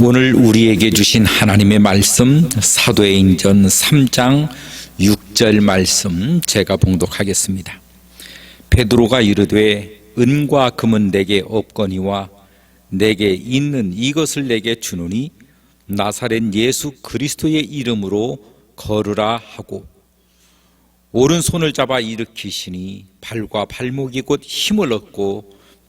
오늘 우리에게 주신 하나님의 말씀 사도행전 3장 6절 말씀 제가 봉독하겠습니다. 베드로가 이르되 은과 금은 내게 없거니와 내게 있는 이것을 내게 주노니 나사렛 예수 그리스도의 이름으로 걸으라 하고 오른손을 잡아 일으키시니 발과 발목이 곧 힘을 얻고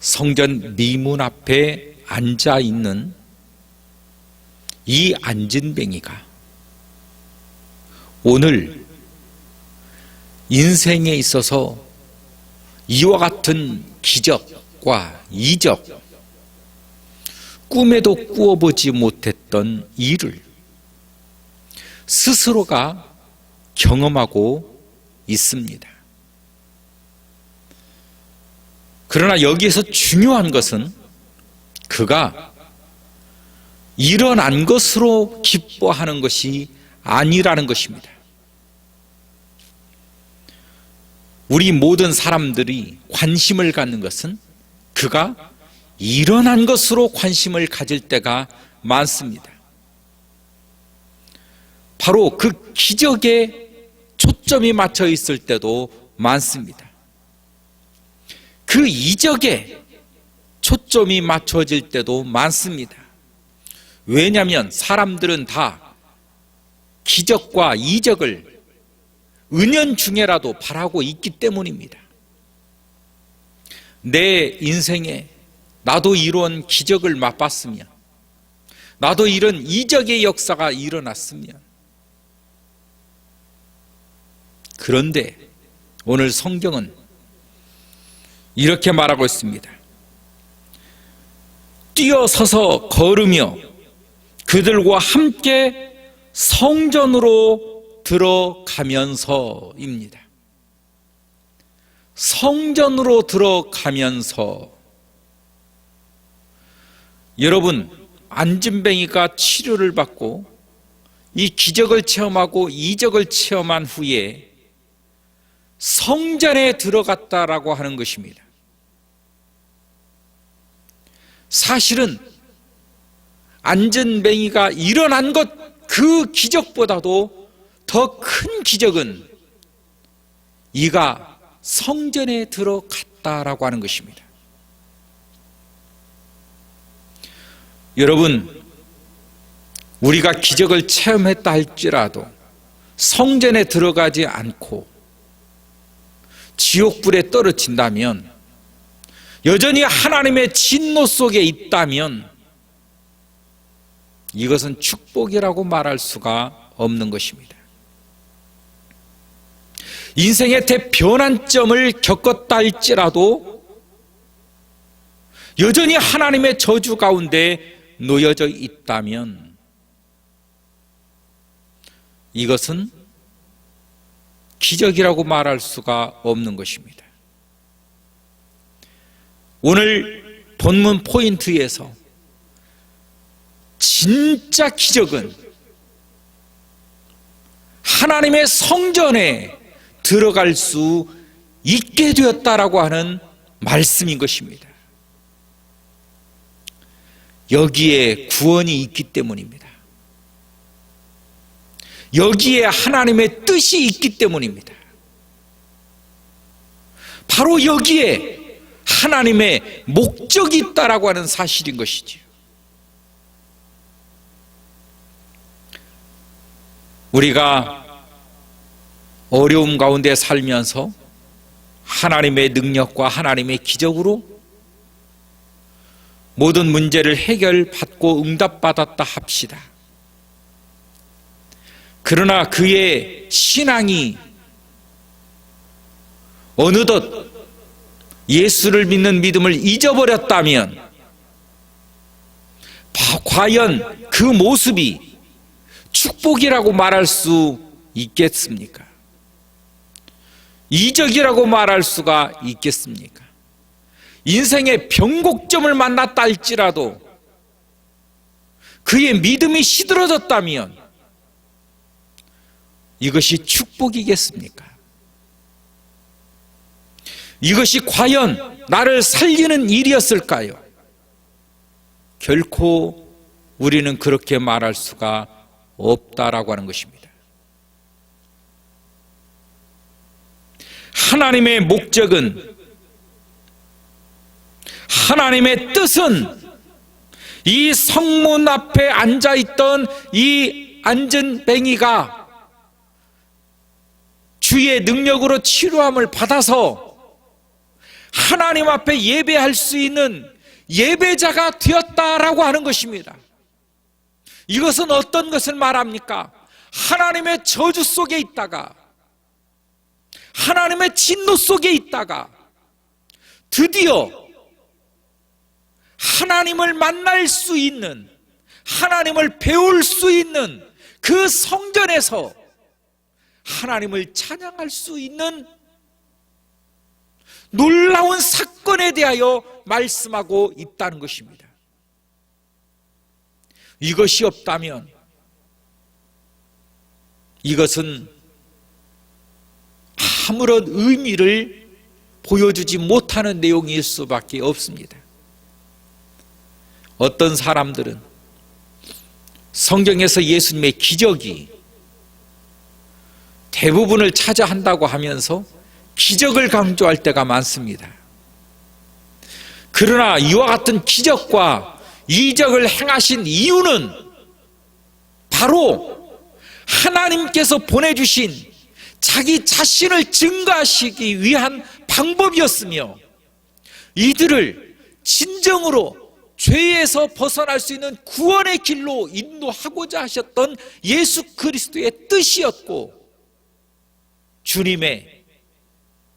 성전 미문 앞에 앉아 있는 이 안진뱅이가 오늘 인생에 있어서 이와 같은 기적과 이적, 꿈에도 꾸어보지 못했던 일을 스스로가 경험하고 있습니다. 그러나 여기에서 중요한 것은 그가 일어난 것으로 기뻐하는 것이 아니라는 것입니다. 우리 모든 사람들이 관심을 갖는 것은 그가 일어난 것으로 관심을 가질 때가 많습니다. 바로 그 기적에 초점이 맞춰 있을 때도 많습니다. 그 이적에 초점이 맞춰질 때도 많습니다. 왜냐하면 사람들은 다 기적과 이적을 은연중에라도 바라고 있기 때문입니다. 내 인생에 나도 이런 기적을 맛봤으면, 나도 이런 이적의 역사가 일어났으면, 그런데 오늘 성경은 이렇게 말하고 있습니다. 뛰어서서 걸으며 그들과 함께 성전으로 들어가면서입니다. 성전으로 들어가면서 여러분 안진뱅이가 치료를 받고 이 기적을 체험하고 이적을 체험한 후에 성전에 들어갔다라고 하는 것입니다. 사실은 안전뱅이가 일어난 것 그 기적보다도 더 큰 기적은 이가 성전에 들어갔다라고 하는 것입니다. 여러분, 우리가 기적을 체험했다 할지라도 성전에 들어가지 않고 지옥불에 떨어진다면 여전히 하나님의 진노 속에 있다면 이것은 축복이라고 말할 수가 없는 것입니다. 인생의 대변환점을 겪었다 할지라도 여전히 하나님의 저주 가운데 놓여져 있다면 이것은 기적이라고 말할 수가 없는 것입니다. 오늘 본문 포인트에서 진짜 기적은 하나님의 성전에 들어갈 수 있게 되었다라고 하는 말씀인 것입니다. 여기에 구원이 있기 때문입니다. 여기에 하나님의 뜻이 있기 때문입니다. 바로 여기에 하나님의 목적이 있다라고 하는 사실인 것이지요. 우리가 어려움 가운데 살면서 하나님의 능력과 하나님의 기적으로 모든 문제를 해결받고 응답받았다 합시다. 그러나 그의 신앙이 어느덧 예수를 믿는 믿음을 잊어버렸다면 바- 과연 그 모습이 축복이라고 말할 수 있겠습니까? 이적이라고 말할 수가 있겠습니까? 인생의 변곡점을 만났다 할지라도 그의 믿음이 시들어졌다면 이것이 축복이겠습니까? 이것이 과연 나를 살리는 일이었을까요? 결코 우리는 그렇게 말할 수가 없다라고 하는 것입니다. 하나님의 목적은 하나님의 뜻은 이 성문 앞에 앉아 있던 이 안전뱅이가 주의 능력으로 치료함을 받아서 하나님 앞에 예배할 수 있는 예배자가 되었다라고 하는 것입니다. 이것은 어떤 것을 말합니까? 하나님의 저주 속에 있다가 하나님의 진노 속에 있다가 드디어 하나님을 만날 수 있는 하나님을 배울 수 있는 그 성전에서 하나님을 찬양할 수 있는 놀라운 사건에 대하여 말씀하고 있다는 것입니다. 이것이 없다면 이것은 아무런 의미를 보여주지 못하는 내용일 수밖에 없습니다. 어떤 사람들은 성경에서 예수님의 기적이 대부분을 차지한다고 하면서 기적을 강조할 때가 많습니다. 그러나 이와 같은 기적과 이적을 행하신 이유는 바로 하나님께서 보내주신 자기 자신을 증가하시기 위한 방법이었으며 이들을 진정으로 죄에서 벗어날 수 있는 구원의 길로 인도하고자 하셨던 예수 그리스도의 뜻이었고 주님의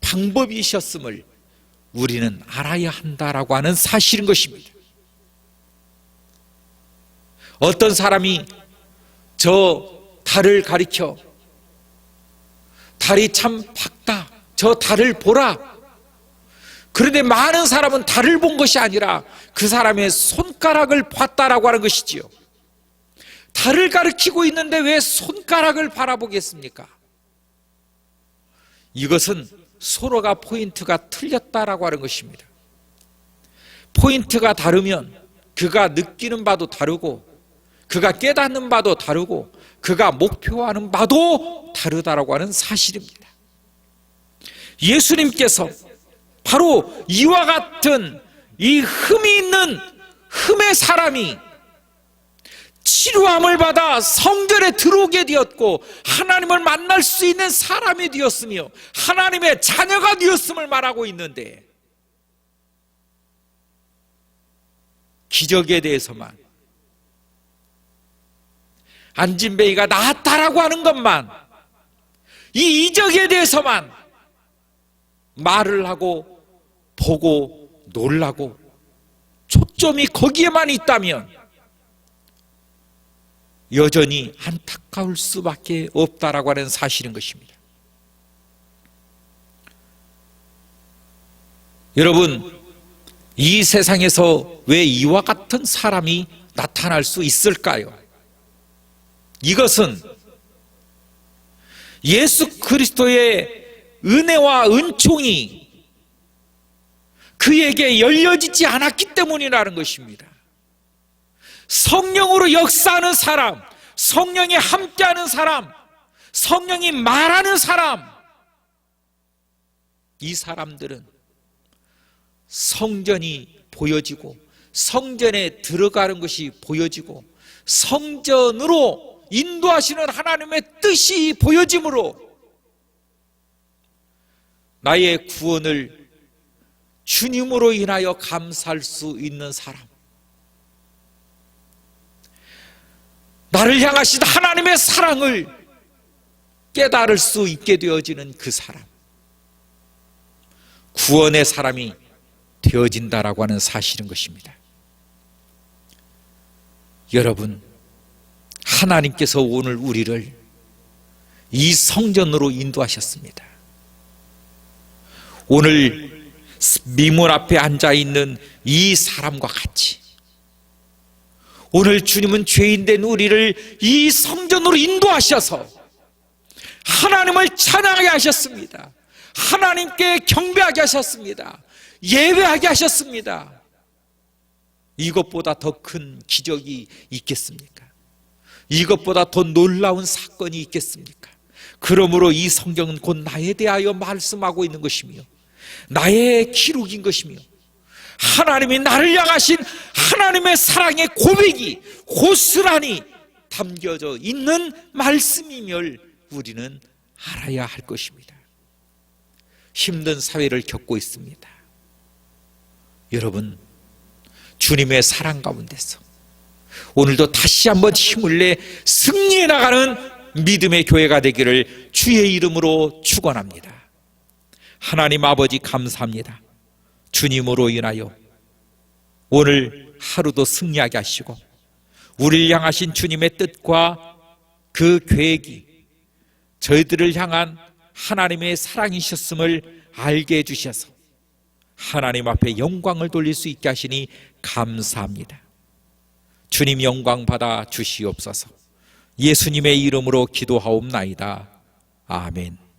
방법이셨음을 우리는 알아야 한다라고 하는 사실인 것입니다. 어떤 사람이 저 달을 가리켜 달이 참 밝다. 저 달을 보라. 그런데 많은 사람은 달을 본 것이 아니라 그 사람의 손가락을 봤다라고 하는 것이지요. 달을 가리키고 있는데 왜 손가락을 바라보겠습니까? 이것은 서로가 포인트가 틀렸다라고 하는 것입니다. 포인트가 다르면 그가 느끼는 바도 다르고 그가 깨닫는 바도 다르고 그가 목표하는 바도 다르다라고 하는 사실입니다. 예수님께서 바로 이와 같은 이 흠이 있는 흠의 사람이 치료함을 받아 성전에 들어오게 되었고 하나님을 만날 수 있는 사람이 되었으며 하나님의 자녀가 되었음을 말하고 있는데 기적에 대해서만 안진뱅이가 나았다라고 하는 것만 이 이적에 대해서만 말을 하고 보고 놀라고 초점이 거기에만 있다면 여전히 안타까울 수밖에 없다라고 하는 사실인 것입니다. 여러분, 이 세상에서 왜 이와 같은 사람이 나타날 수 있을까요? 이것은 예수 그리스도의 은혜와 은총이 그에게 열려지지 않았기 때문이라는 것입니다. 성령으로 역사하는 사람, 성령이 함께하는 사람, 성령이 말하는 사람, 이 사람들은 성전이 보여지고 성전에 들어가는 것이 보여지고 성전으로 인도하시는 하나님의 뜻이 보여짐으로 나의 구원을 주님으로 인하여 감사할 수 있는 사람. 나를 향하신 하나님의 사랑을 깨달을 수 있게 되어지는 그 사람. 구원의 사람이 되어진다라고 하는 사실인 것입니다. 여러분, 하나님께서 오늘 우리를 이 성전으로 인도하셨습니다. 오늘 미문 앞에 앉아 있는 이 사람과 같이 오늘 주님은 죄인된 우리를 이 성전으로 인도하셔서 하나님을 찬양하게 하셨습니다. 하나님께 경배하게 하셨습니다. 예배하게 하셨습니다. 이것보다 더 큰 기적이 있겠습니까? 이것보다 더 놀라운 사건이 있겠습니까? 그러므로 이 성경은 곧 나에 대하여 말씀하고 있는 것이며 나의 기록인 것이며 하나님이 나를 향하신 하나님의 사랑의 고백이 고스란히 담겨져 있는 말씀임을 우리는 알아야 할 것입니다. 힘든 사회를 겪고 있습니다. 여러분, 주님의 사랑 가운데서 오늘도 다시 한번 힘을 내 승리해 나가는 믿음의 교회가 되기를 주의 이름으로 축원합니다. 하나님 아버지 감사합니다. 주님으로 인하여 오늘 하루도 승리하게 하시고 우리를 향하신 주님의 뜻과 그 계획이 저희들을 향한 하나님의 사랑이셨음을 알게 해주셔서 하나님 앞에 영광을 돌릴 수 있게 하시니 감사합니다. 주님 영광 받아 주시옵소서. 예수님의 이름으로 기도하옵나이다. 아멘.